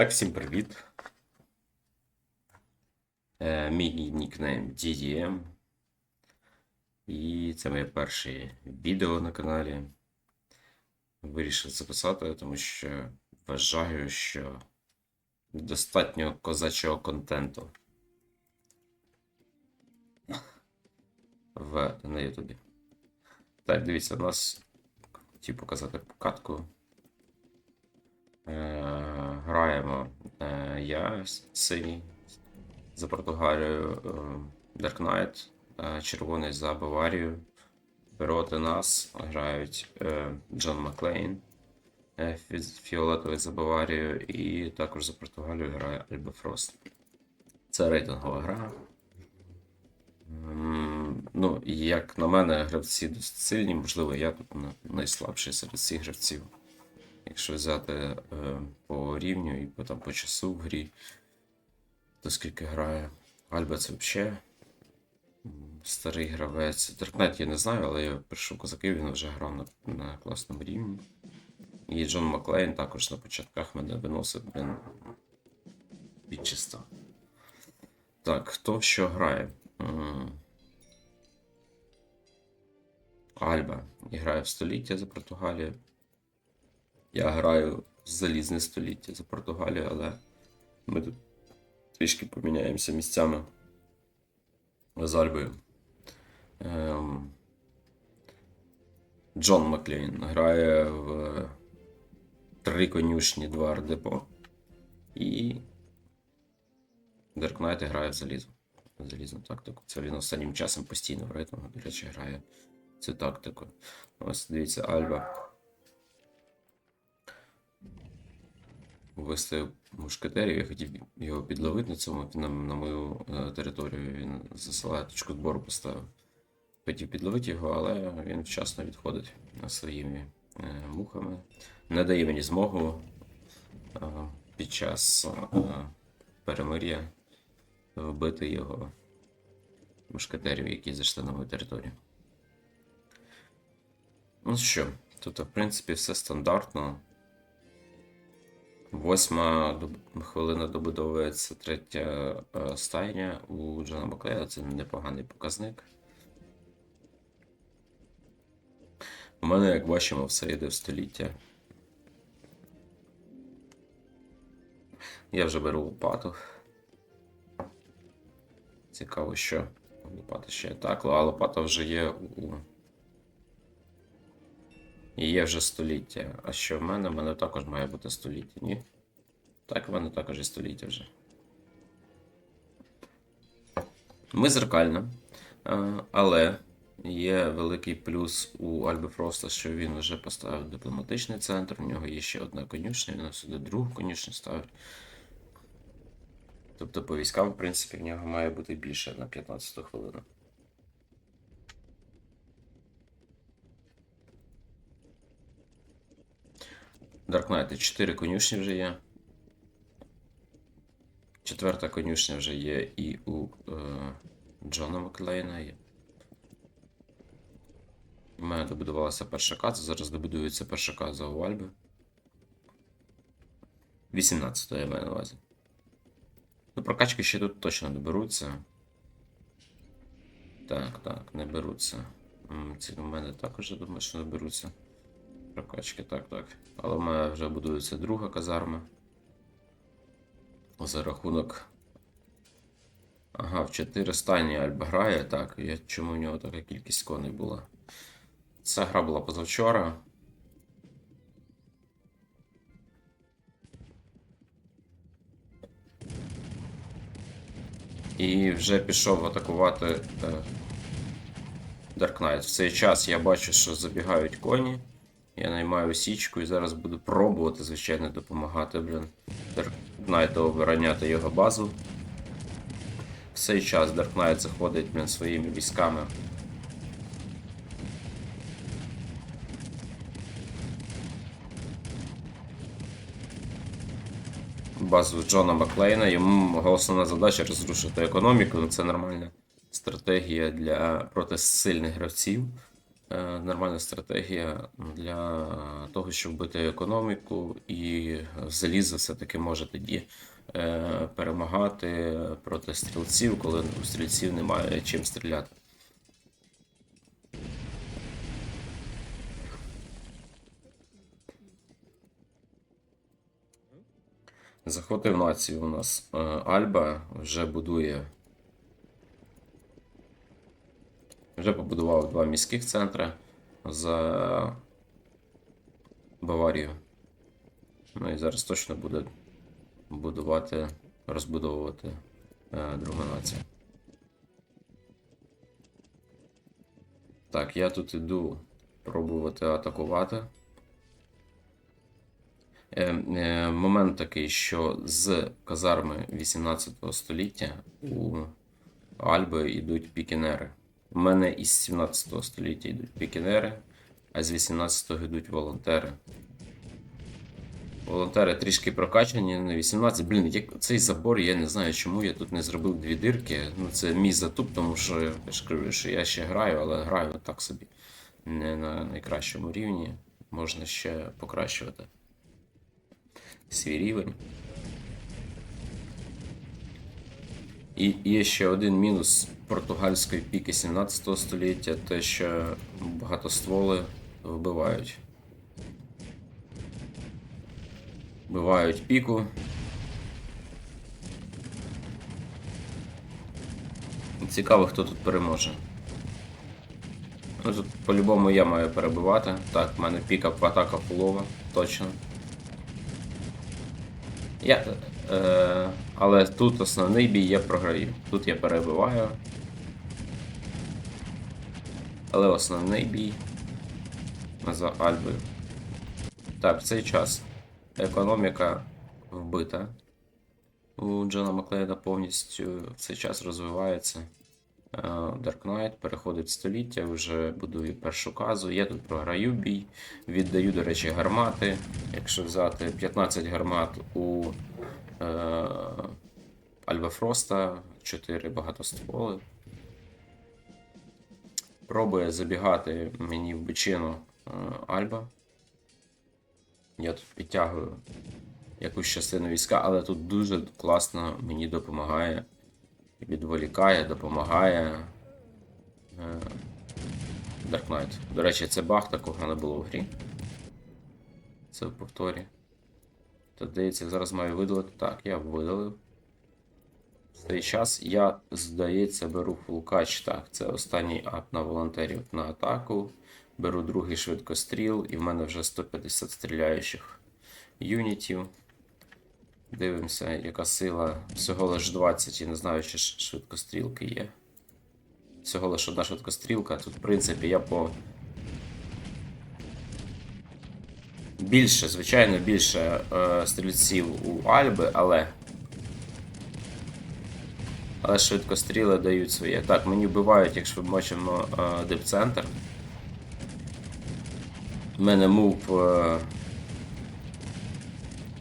Так, всім привіт. Е, мій нікнейм DDM. І це моє перше відео на каналі. Вирішив записати, тому що вважаю, що достатньо козачого контенту в, на Ютубі. Так, дивіться, у нас хотів показати катку. Е, граємо е, я синій за Португалію, е, Dark Knight, е, червоний за Баварію. Проти нас грають Джон Маклейн, фіолетовий за Баварію, і також за Португалію грає Альба Фрост. Це рейтингова гра. Ну, як на мене, гравці досить сильні, можливо, я тут найслабший серед всіх гравців. Якщо взяти е, по рівню і по, там, по часу в грі, то скільки грає. Альба це взагалі старий гравець. Даркнет я не знаю, але я прийшов козаки, він вже грав на, на класному рівні. І Джон Маклейн також на початках мене виносив блин, під чиста. Так, хто що грає? Альба грає в століття за Португалію. Я граю в залізне століття за Португалію, але ми тут трішки поміняємося місцями з Альбою. Ем... Джон Маклейн грає в три конюшні, два ардепо. І Дарк Найт грає в залізо. Залізну тактику. Це він останнім часом постійно в рейтингу, до речі, грає цю тактику. Ось дивіться, Альба. Виставив мушкетерів, я хотів його підловити на цьому на, на мою е, територію. Він засилає точку збору поставив. Хотів підловити його, але він вчасно відходить своїми е, мухами. Не дає мені змогу е, під час е, перемир'я вбити його мушкетерів, які зайшли на мою територію. Ну що, тут, в принципі, все стандартно. Восьма хвилина добудовується третя е, стайня у Джона Маклея. Це непоганий показник. У мене, як бачимо, все йде в століття. Я вже беру лопату. Цікаво, що лопата ще так, а лопата вже є у. І є вже століття. А що в мене? В мене також має бути століття, ні? Так, в мене також і століття вже. Ми зеркальна. Е, Але є великий плюс у Альби Фроста, що він вже поставив дипломатичний центр. У нього є ще одна конюшня, він сюди другу конюшню ставить. Тобто по військам, в принципі, в нього має бути більше на 15 хвилину. Dark Knight 4 конюшні вже є. Четверта конюшня вже є і у е, Джона Маклейна є. У мене добудувалася перша каза, зараз добудується перша каза у Альби. 18 я маю на увазі. Ну, прокачки ще тут точно доберуться. Так, так, не беруться. Ці у мене також я думаю, що не беруться. Прокачки, так, так. Але в мене вже будується друга казарма. За рахунок. Ага, в 4 стані Альба грає. Так, я чому в нього така кількість коней була? Ця гра була позавчора. І вже пішов атакувати е, Dark Knight. В цей час я бачу, що забігають коні. Я наймаю січку і зараз буду пробувати, звичайно, допомагати, блін. Knight обороняти його базу. В цей час Knight заходить блін, своїми військами. Базу Джона Маклейна. Йому основна задача розрушити економіку, ну це нормальна стратегія для проти сильних гравців. Е, нормальна стратегія для того, щоб бити економіку, і залізо все-таки може тоді е, перемагати проти стрільців, коли у стрільців немає чим стріляти. Захватив націю у нас е, Альба, вже будує. Вже побудував два міських центри за Баварію. Ну і зараз точно буде будувати, розбудовувати е, другу націю. Так, я тут іду пробувати атакувати. Е, е, момент такий, що з казарми 18 століття у Альби йдуть пікінери. У мене із 17 століття йдуть пікінери, а з 18-го йдуть волонтери. Волонтери трішки прокачані на 18. Блін, як цей забор, я не знаю, чому я тут не зробив дві дирки. Ну, це мій затуп, тому що я ж кажу, що я ще граю, але граю так собі. Не на найкращому рівні. Можна ще покращувати свій рівень. І є ще один мінус португальської піки 17 століття, те, що багатостволи вбивають. Вбивають піку. Цікаво, хто тут переможе. Ну, тут по-любому я маю перебивати. Так, в мене піка атака фулова, точно. Я, е, але тут основний бій я програю. Тут я перебиваю. Але основний бій за Альбою. Так, в цей час економіка вбита. У Джона Маклейда повністю в цей час розвивається. Е, Dark Knight переходить століття, вже будую першу казу. Я тут програю бій, віддаю, до речі, гармати. Якщо взяти 15 гармат у е, Альва Фроста, 4 багатостволи. Пробує забігати мені в бичину е, Альба. Я тут підтягую якусь частину війська, але тут дуже класно мені допомагає відволікає, допомагає. е, Dark Knight. До речі, це баг такого не було в грі. Це в повторі. То здається, зараз маю видалити. Так, я видалив. В цей час я, здається, беру фулкач. Так, це останній ап на волонтерів на атаку. Беру другий швидкостріл, і в мене вже 150 стріляючих юнітів. Дивимося, яка сила. Всього лиш 20, я не знаю, чи швидкострілки є. Всього лиш одна швидкострілка. Тут, в принципі, я по. Більше, звичайно, більше е, стрільців у Альби, але. Але швидкостріли дають своє. Так, мені вбивають, якщо ми бачимо е, дип-центр. У мене мув е,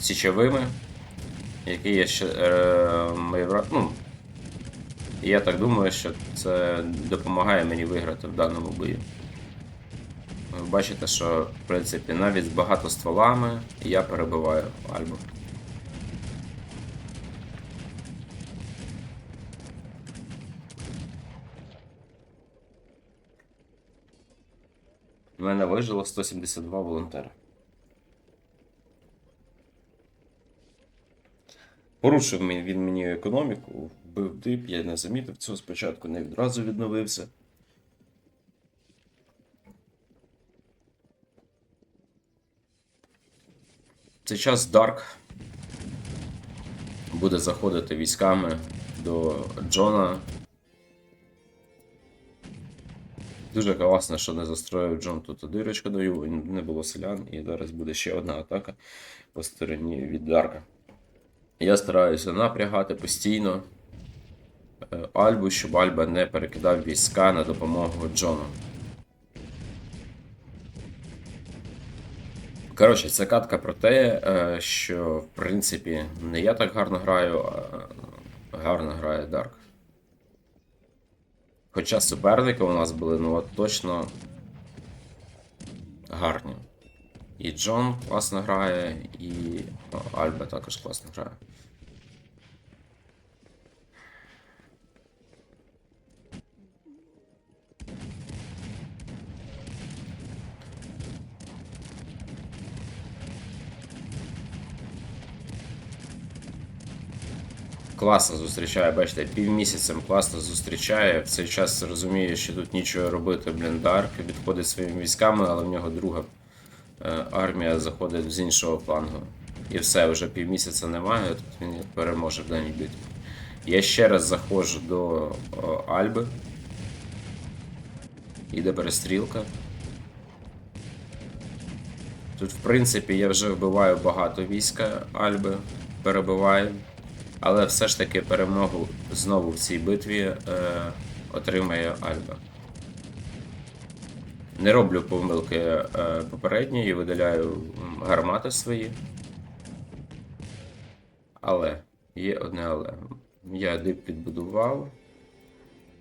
січовими який я ще е, маю вра- ну, я так думаю, що це допомагає мені виграти в даному бою. Бачите, що в принципі навіть з багато стволами я перебиваю Альбу. У мене вижило 172 волонтери. Порушив він мені економіку, вбив дип, я не замітив цього спочатку, не відразу відновився. Цей час Дарк буде заходити військами до Джона. Дуже класно, що не застроїв Джон тут дирочку даю, не було селян, і зараз буде ще одна атака по стороні від Дарка. Я стараюся напрягати постійно е, Альбу, щоб Альба не перекидав війська на допомогу Джону. Коротше, це катка про те, е, що в принципі не я так гарно граю, а гарно грає Дарк. Хоча суперники у нас були, ну от точно гарні. І Джон класно грає, і ну, Альба також класно грає. Класно зустрічає, бачите, півмісяцем класно зустрічає. В цей час розуміє, що тут нічого робити, блін, Дарк відходить своїми військами, але в нього друга е, армія заходить з іншого флангу. І все, вже півмісяця немає, тут він переможе в даній битві. Я ще раз заходжу до о, Альби. Іде перестрілка. Тут, в принципі, я вже вбиваю багато війська Альби, перебиваю. Але все ж таки перемогу знову в цій битві е, отримає Альба. Не роблю помилки е, попередньої, видаляю гармати свої. Але є одне але. Я дип підбудував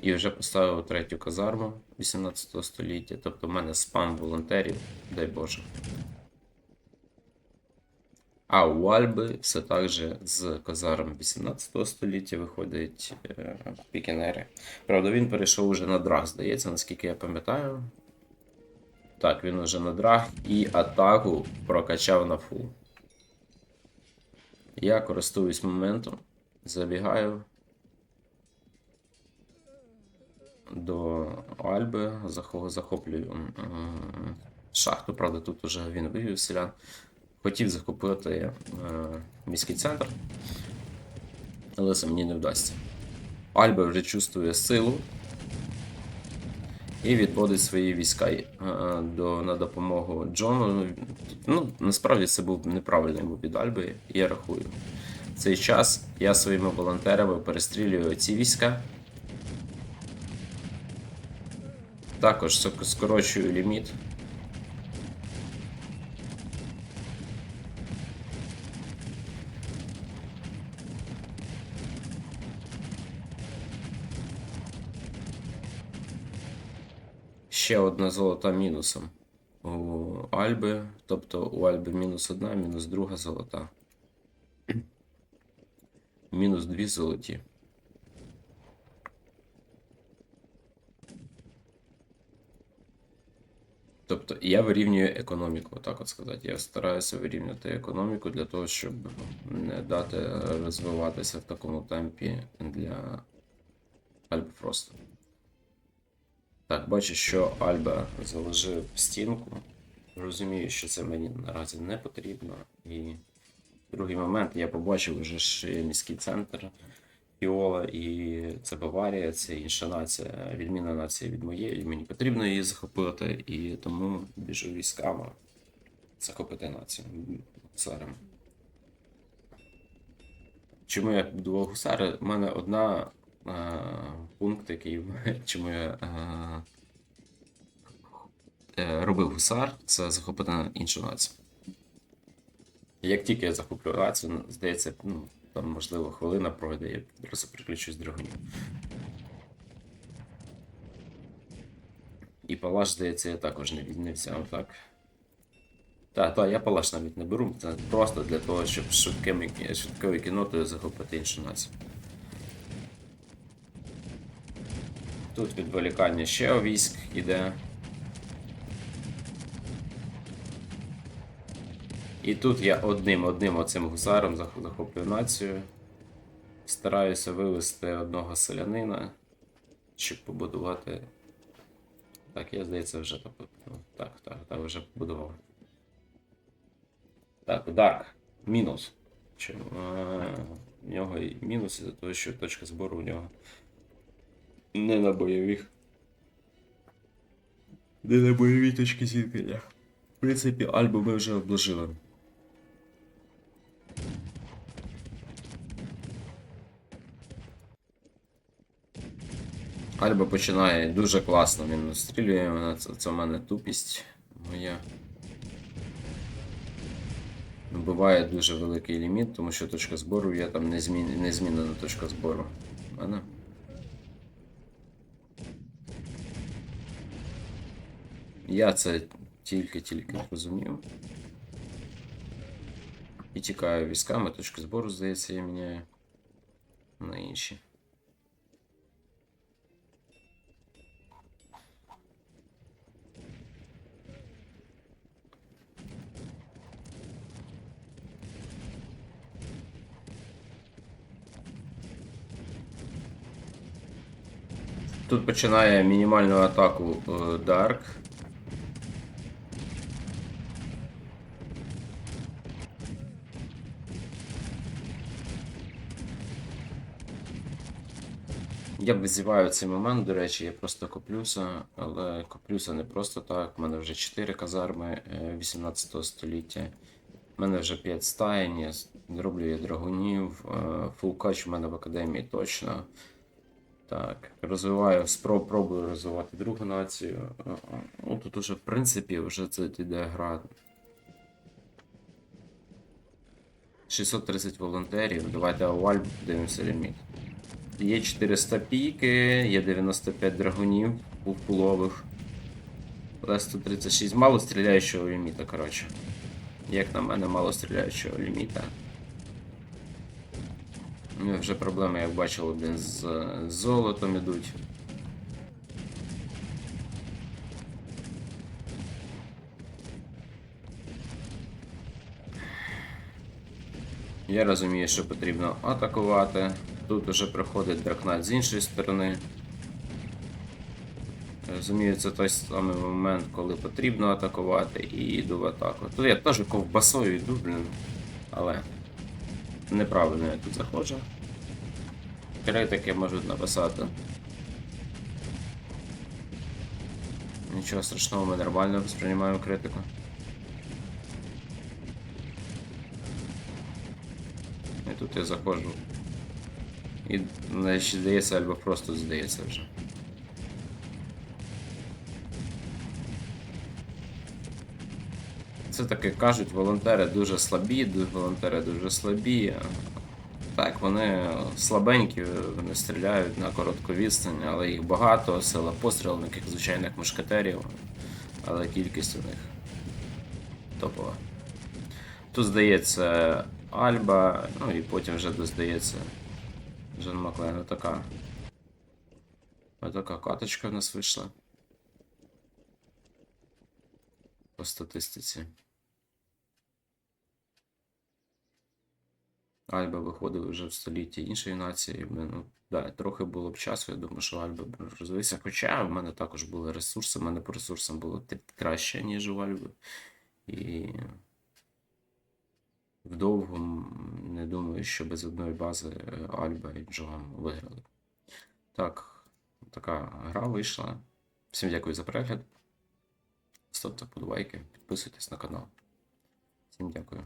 і вже поставив третю казарму 18 століття. Тобто в мене спам волонтерів, дай Боже. А у Альби все так же з казарм 18 століття виходить е, пікінери. Правда, він перейшов уже на драг, здається, наскільки я пам'ятаю. Так, він уже на драг і атаку прокачав на фул. Я користуюсь моментом, забігаю до Альби, захоплюю шахту, правда, тут уже він вивів селян. Хотів захопити е, міський центр, але це мені не вдасться. Альба вже чувствує силу і відводить свої війська е, до, на допомогу Джону. Ну, насправді це був неправильний від Альби, я рахую. В цей час я своїми волонтерами перестрілюю ці війська. Також скорочую ліміт. Ще одна золота мінусом у Альби. Тобто у Альби мінус одна, мінус друга золота. Мінус дві золоті. Тобто я вирівнюю економіку, так от сказати. Я стараюся вирівняти економіку для того, щоб не дати розвиватися в такому темпі для Альби просто. Так, бачу, що Альба заложив стінку. Розумію, що це мені наразі не потрібно. І другий момент я побачив вже ж міський центр Фіола, і це Баварія, це інша нація, відмінна нація від моєї. Мені потрібно її захопити, і тому біжу військами захопити націю гусарами. Чому я будував гусари? У мене одна пункт, який чому я е, е, робив гусар, це захопити іншу націю. Як тільки я захоплю націю, ну, здається, ну, там, можливо, хвилина пройде, я просто переключусь драгунів. І палаш, здається, я також не, не взяв, так? Так, так, я палаш навіть не беру, це просто для того, щоб швидкою кінотою захопити іншу націю. Тут відволікання ще військ іде. І тут я одним одним оцим гусаром зах- захоплюю націю. Стараюся вивести одного селянина, щоб побудувати. Так, я здається, вже так. ну, Так, так, так, вже побудував. Так, Дарк. Мінус. Чим, е, в нього і мінус із-за того, що точка збору у нього не на бойових. Не на бойовій точки зіткнення. В принципі, Альбу ми вже обложили. Альба починає дуже класно, він настрілює мене, це, це в мене тупість моя. Буває дуже великий ліміт, тому що точка збору є там незмін... незмінена точка збору. У мене. Я це тільки-тільки зрозумів. І тікаю військами, точки збору, здається, я міняю на інші. Тут починає мінімальну атаку е, Я визиваю цей момент, до речі, я просто коплюся, але коплюся не просто так. У мене вже 4 казарми е, 18 століття. У мене вже 5 стаєнь, я роблю я драгунів, е, фулкач в мене в академії точно. Так, розвиваю, спроб, пробую розвивати другу націю. Е, е, Ну, тут уже, в принципі, вже це йде гра. 630 волонтерів. Давайте Аваль дивимося ліміт. Є 400 піки, є 95 драгунів пулових. Але 136. Мало стріляючого ліміта, коротше. Як на мене, мало стріляючого ліміта. Ну, вже проблеми, як бачили, блін, з золотом ідуть. Я розумію, що потрібно атакувати. Тут уже приходить дракнат з іншої сторони. Розумію, це той самий момент, коли потрібно атакувати, і йду в атаку. Тут я теж ковбасою йду, блін. Але неправильно я тут заходжу. Критики можуть написати. Нічого страшного, ми нормально сприймаємо критику. І тут я заходжу. І значить, здається, або просто здається вже. Це таки кажуть, волонтери дуже слабі, волонтери дуже слабі. Так, вони слабенькі, вони стріляють на коротку відстань, але їх багато, сила пострілників, звичайних мушкетерів, але кількість у них топова. Тут здається Альба, ну і потім вже здається Жан Маклен. Отака. Отака каточка в нас вийшла. По статистиці. Альба виходив вже в столітті іншої нації. Ну, да, трохи було б часу, я думаю, що Альба б розвився. Хоча в мене також були ресурси, в мене по ресурсам було краще, ніж у Альби. І вдовго не думаю, що без одної бази е, Альба і Джоан виграли. Так, така гра вийшла. Всім дякую за перегляд. Ставте вподобайки, підписуйтесь на канал. Всім дякую.